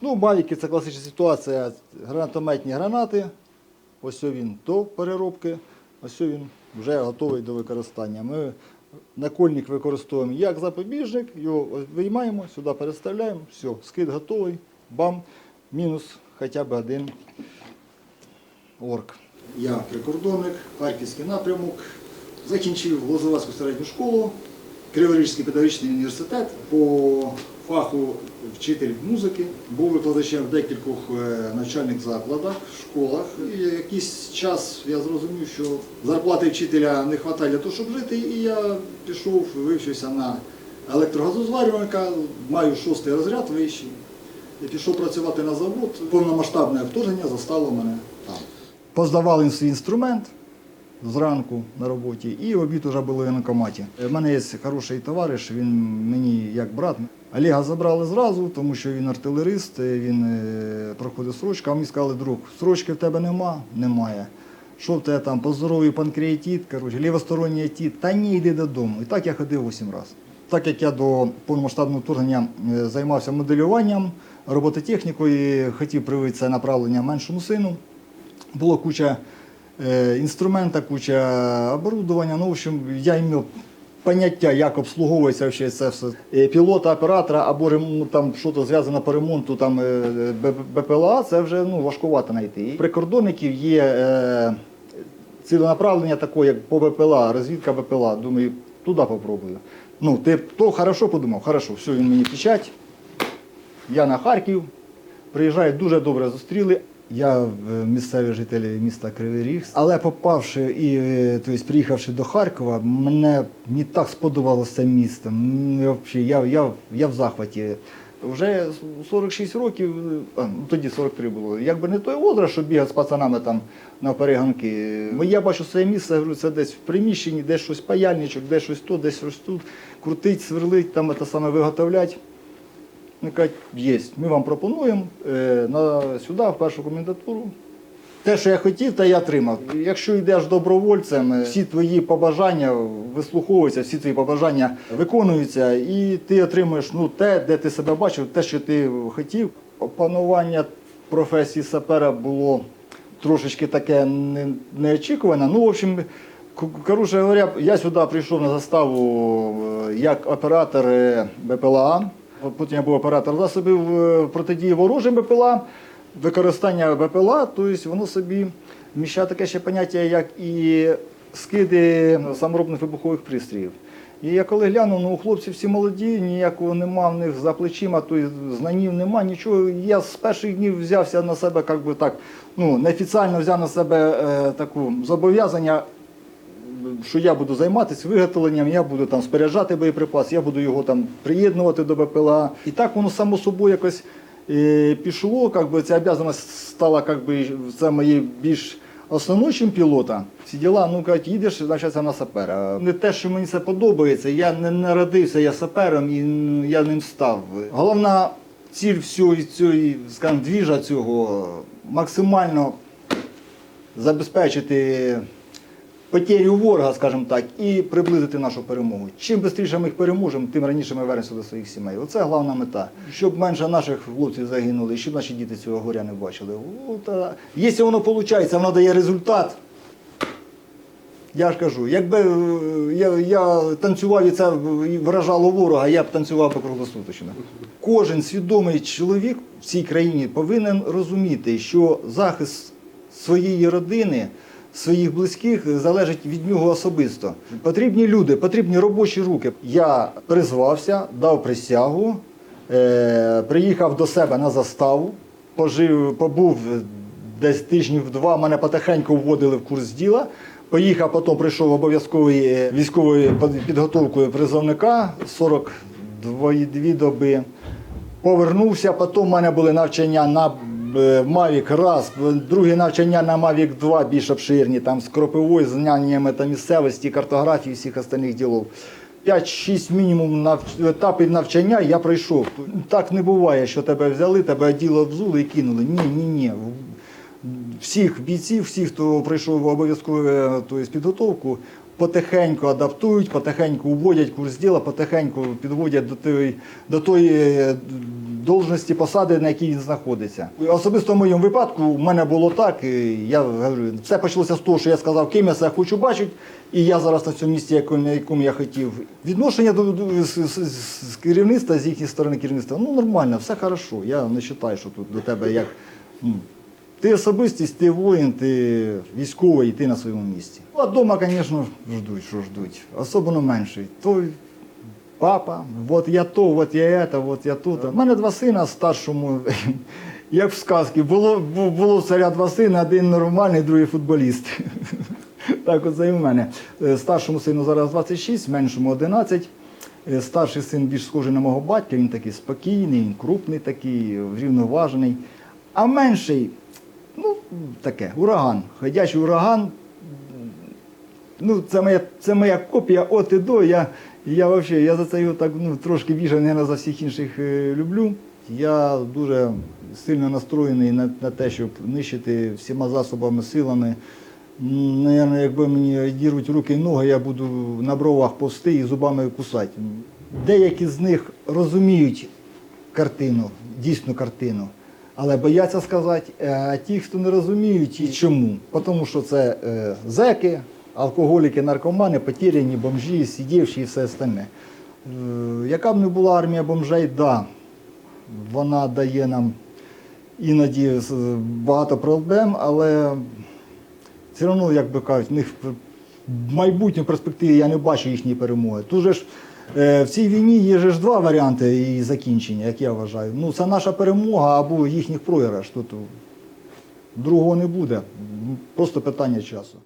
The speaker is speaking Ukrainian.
Ну, Мавіки це класична ситуація. Гранатометні гранати. Ось він до переробки, ось він вже готовий до використання. Ми накольник використовуємо як запобіжник, його виймаємо, сюди переставляємо, все, скид готовий, бам, мінус хоча б один орк. Я прикордонник, Харківський напрямок. Закінчив Лозовацьку середню школу, Криворізький педагогічний університет по фаху вчитель музики. Був викладачем в декількох е, навчальних закладах, школах. І якийсь час я зрозумів, що зарплати вчителя не вистачає для того, щоб жити, і я пішов, вивчився на електрогазозварювальника, маю шостий розряд вищий. Я пішов працювати на завод. Повномасштабне вторгнення застало мене там. Поздавали свій інструмент зранку на роботі, і обід вже було в воєнкоматі. У мене є хороший товариш, він мені як брат. Олега забрали зразу, тому що він артилерист, він е, проходить срочку, а мені сказали, друг, срочки в тебе нема? Немає. Що в тебе там, поздоровий панкреатит, коротше, лівосторонній атит, та ні, йди додому. І так я ходив 8 разів. Так як я до повномасштабного вторгнення е, займався моделюванням, робототехнікою, хотів привити направлення меншому сину. Було куча інструмента, куча оборудовання. Ну, в общем, я мав поняття, як обслуговується вообще це все. Е, Пілота, оператора або ну, там щось зв'язане по ремонту там, е, БПЛА, це вже ну, важкувато знайти. І Прикордонників є е, ціленаправлення таке, як по БПЛА, розвідка БПЛА. Думаю, туди попробую. Ну, ти то хорошо подумав, хорошо, все, він мені печать. Я на Харків, приїжджаю, дуже добре зустріли. Я місцевий житель міста Кривий Ріг, але попавши і тобто, приїхавши до Харкова, мене мені так сподобалося місто. Я Я, я, в захваті. Вже 46 років, а, ну, тоді 43 було. Якби не той возраст, що бігати з пацанами там на перегонки. Я бачу своє місце, говорю, це десь в приміщенні, десь щось паяльничок, десь щось тут, десь щось тут. Крутить, сверлить, там це саме виготовлять. Вони кажуть, є, ми вам пропонуємо е, на, сюди, в першу комендатуру. Те, що я хотів, те я отримав. Якщо йдеш добровольцем, е, всі твої побажання вислуховуються, всі твої побажання виконуються, і ти отримуєш ну, те, де ти себе бачив, те, що ти хотів. Опанування професії сапера було трошечки таке не- неочікуване. Ну, в общем, коротше говоря, я сюди прийшов на заставу е, як оператор БПЛА. Потім я був оператор засобів е, протидії ворожим БПЛА. Використання БПЛА, тобто воно собі вміщає таке ще поняття, як і скиди саморобних вибухових пристроїв. І я коли глянув, ну хлопці всі молоді, ніякого нема в них за плечима, то знанів нема, нічого. Я з перших днів взявся на себе, як би так, ну, неофіційно взяв на себе е, таку зобов'язання що я буду займатися виготовленням, я буду там споряджати боєприпас, я буду його там приєднувати до БПЛА. І так воно само собою якось е, пішло. Как би, ця обов'язаність стала как би, це моє більш основною, чим пілота. Всі діла, ну кажуть, їдеш, значить на сапера. Не те, що мені це подобається, я не народився, я сапером і я ним став. Головна ціль всього цього, скажімо, цього максимально забезпечити потерю ворога, скажімо так, і приблизити нашу перемогу. Чим швидше ми їх переможемо, тим раніше ми вернемося до своїх сімей. Оце головна мета. Щоб менше наших хлопців загинули, щоб наші діти цього горя не бачили. Якщо воно виходить, воно дає результат. Я ж кажу, якби е, я, я танцював і це вражало ворога, я б танцював би круглосуточно. Кожен свідомий чоловік в цій країні повинен розуміти, що захист своєї родини, своїх близьких залежить від нього особисто. Потрібні люди, потрібні робочі руки. Я призвався, дав присягу, е, приїхав до себе на заставу, пожив, побув десь тижнів два, мене потихеньку вводили в курс діла. Поїхав, потім прийшов обов'язковою військовою підготовкою призовника 42 доби. Повернувся, потім в мене були навчання на е, Mavic раз, друге навчання на Mavic 2 більш обширні, там з кропивою, знаннями та місцевості, картографії всіх остальних ділов. 5-6 мінімум нав- етапів навчання я пройшов. Так не буває, що тебе взяли, тебе оділо взули і кинули. Ні, ні, ні. Всіх бійців, всіх, хто пройшов обов'язкову е, підготовку, потихеньку адаптують, потихеньку вводять курс діла, потихеньку підводять до тої, до тої, е, должності посади, на якій він знаходиться. Особисто в моєму випадку в мене було так. Я говорю, все почалося з того, що я сказав, ким я себе хочу бачити, і я зараз на цьому місці, на якому я хотів. Відношення до, до з, з- з- керівництва, з їхньої сторони керівництва, ну нормально, все хорошо. Я не вважаю, що тут до тебе як. ну, ти особистість, ти воїн, ти військовий, і ти на своєму місці. Ну, а вдома, звісно, ждуть, що ждуть. Особливо менший. Той папа, от я то, от я это, от я тут. У мене два сина старшому, як в сказці, було, було царя два сина, один нормальний, другий футболіст. Так от це і в мене. Е, Старшому сину зараз 26, меншому 11. Е, Старший син більш схожий на мого батька, він такий спокійний, він крупний такий, врівноважений. А менший, ну, таке, ураган. Ходячий ураган, Ну, це моя, це моя копія от і до. Я, я, вообще, я за це його так ну, трошки більше, мабуть, за всіх інших е, люблю. Я дуже сильно настроєний на, на те, щоб нищити всіма засобами, силами. Наверно, якби мені діруть руки і ноги, я буду на бровах повсти і зубами кусати. Деякі з них розуміють картину, дійсну картину, але бояться сказати. Е, А ті, хто не розуміють, і чому? Тому що це е, зеки, алкоголіки, наркомани, потеряні, бомжі, сидівші і все остальне. Е, Яка б не була армія бомжей, да, вона дає нам іноді багато проблем, але все одно, як би кажуть, в них в майбутньому перспективі я не бачу їхньої перемоги. Тут же ж е, в цій війні є ж два варіанти її закінчення, як я вважаю. Ну, це наша перемога або їхніх програш. Тут другого не буде. Просто питання часу.